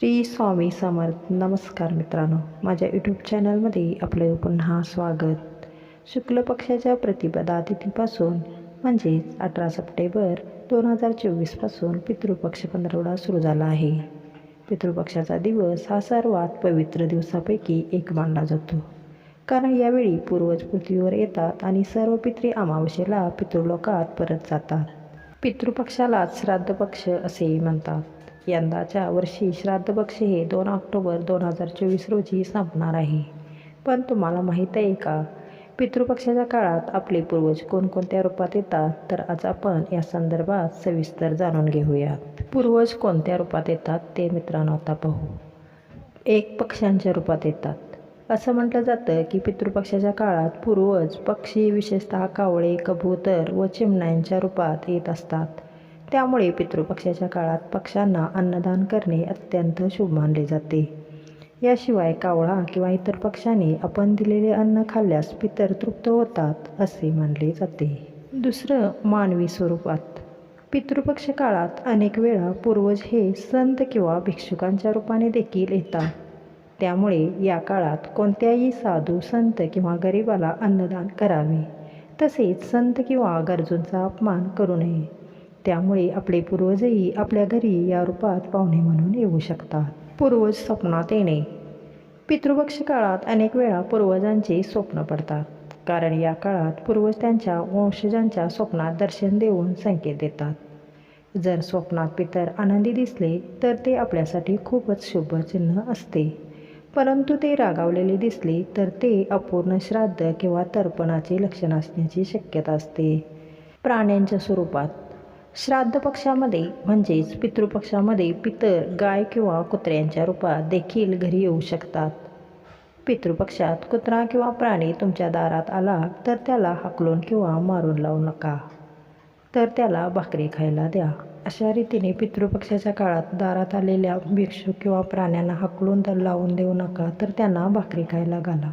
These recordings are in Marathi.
श्री स्वामी समर्थ. नमस्कार मित्रांनो. माझ्या यूट्यूब चॅनलमध्ये आपलं पुन्हा स्वागत. शुक्ल पक्षाच्या प्रतिपदा तिथीपासून म्हणजेच अठरा सप्टेंबर दोन हजार चोवीसपासून पितृपक्ष पंधरवडा सुरू झाला आहे. पितृपक्षाचा दिवस हा सर्वात पवित्र दिवसापैकी एक मानला जातो. कारण यावेळी पूर्वज पृथ्वीवर येतात आणि सर्व पितृ अमावस्येला पितृलोकात परत जातात. पितृपक्षालाच श्राद्ध पक्ष असेही म्हणतात. यंदाच्या वर्षी श्राद्धपक्ष हे दोन ऑक्टोबर दोन हजार चोवीस रोजी संपणार आहे. पण तुम्हाला माहीत आहे का? पितृपक्षाच्या काळात आपले पूर्वज कोणकोणत्या रूपात येतात? तर आज आपण या संदर्भात सविस्तर जाणून घेऊयात. पूर्वज कोणत्या रूपात येतात ते मित्रांनो आता पाहू. एक पक्ष्यांच्या रूपात येतात. असं म्हटलं जातं की पितृपक्षाच्या काळात पूर्वज पक्षी विशेषतः कावळे कबूतर व चिमण्यांच्या रूपात येत असतात. त्यामुळे पितृपक्षाच्या काळात पक्षांना अन्नदान करणे अत्यंत शुभ मानले जाते. याशिवाय कावळा किंवा इतर पक्षांनी आपण दिलेले अन्न खाल्ल्यास पितर तृप्त होतात असे मानले जाते. दुसरं मानवी स्वरूपात. पितृपक्ष काळात अनेक वेळा पूर्वज हे संत किंवा भिक्षुकांच्या रूपाने देखील येतात. त्यामुळे या काळात कोणत्याही साधू संत किंवा गरिबाला अन्नदान करावे. तसेच संत किंवा गरजूंचा अपमान करू नये. त्यामुळे आपले पूर्वजही आपल्या घरी या रूपात पाहुणे म्हणून येऊ शकतात. पूर्वज स्वप्नात येणे. पितृपक्ष काळात अनेक वेळा पूर्वजांचे स्वप्न पडतात. कारण या काळात पूर्वज त्यांच्या वंशजांच्या स्वप्नात दर्शन देऊन संकेत देतात. जर स्वप्नात पितर आनंदी दिसले तर ते आपल्यासाठी खूपच शुभचिन्ह असते. परंतु ते रागावलेले दिसले तर ते अपूर्ण श्राद्ध किंवा तर्पणाचे लक्षण असण्याची शक्यता असते. प्राण्यांच्या स्वरूपात श्राद्ध पक्षामध्ये म्हणजेच पितृपक्षामध्ये पितर गाय किंवा कुत्र्यांच्या रूपात देखील घरी येऊ शकतात. पितृपक्षात कुत्रा किंवा प्राणी तुमच्या दारात आला तर त्याला हाकलून किंवा मारून लावू नका. तर त्याला भाकरी खायला द्या. अशा रीतीने पितृपक्षाच्या काळात दारात आलेल्या भिक्षू किंवा प्राण्यांना हाकलून तर लावून देऊ नका तर त्यांना भाकरी खायला घाला.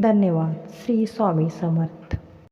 धन्यवाद. श्री स्वामी समर्थ.